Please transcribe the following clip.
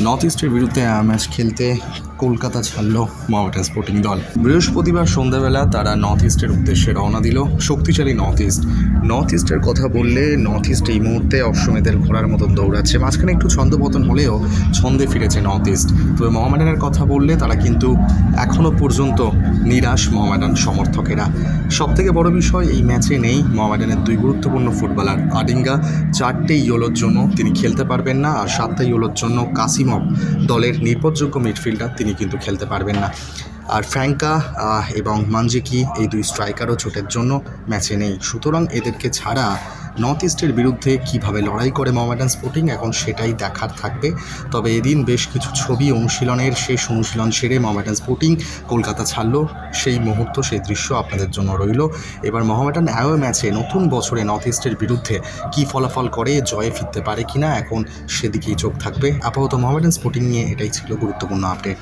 North ইস্টের বিরুদ্ধে match খেলতে কলকাতা ছাড়ল মোহামেডান স্পোর্টিং দল। বৃহস্পতিবার সন্ধ্যাবেলা তারা নর্থ ইস্টের উদ্দেশ্যে রওনা দিল। শক্তিশালী নর্থ ইস্ট নর্থ ইস্টের কথা বললে নর্থ ইস্ট এই মুহূর্তে অশ্বমেধের ঘোড়ার মতন দৌড়াচ্ছে। মাঝখানে একটু ছন্দপতন হলেও ছন্দে ফিরেছে নর্থ ইস্ট তবে মোহামেডানের কথা বললে তারা কিন্তু এখনও পর্যন্ত নিরাশ মোহামেডান সমর্থকেরা। সবথেকে বড় বিষয়, এই ম্যাচে নেই মোহামেডানের দুই গুরুত্বপূর্ণ ফুটবলার। আডিঙ্গা চারটে ইয়োলোর জন্য তিনি খেলতে পারবেন না, আর সাতটা ইয়োলোর জন্য কাসিমভ দলের নির্ভরযোগ্য মিডফিল্ডার তিনি কিন্তু খেলতে পারবেন না। আর ফ্র্যাঙ্কা এবং মানজেকি এই দুই স্ট্রাইকারও চোটের জন্য ম্যাচে নেই। সুতরাং এদেরকে ছাড়া নর্থ ইস্টের বিরুদ্ধে কীভাবে লড়াই করে মোহামেডান স্পোর্টিং, এখন সেটাই দেখার থাকবে। তবে এদিন বেশ কিছু ছবি অনুশীলনের শেষ অনুশীলন সেরে মোহামেডান স্পোর্টিং কলকাতা ছাড়লো। সেই মুহূর্ত, সেই দৃশ্য আপনাদের জন্য রইল। এবার মোহামেডান অ্যাওয়ে ম্যাচে নতুন বছরে নর্থ ইস্টের বিরুদ্ধে কী ফলাফল করে, জয়ে ফিরতে পারে কিনা, এখন সেদিকেই চোখ থাকবে। আপাতত মোহামেডান স্পোর্টিং নিয়ে এটাই ছিল গুরুত্বপূর্ণ আপডেট।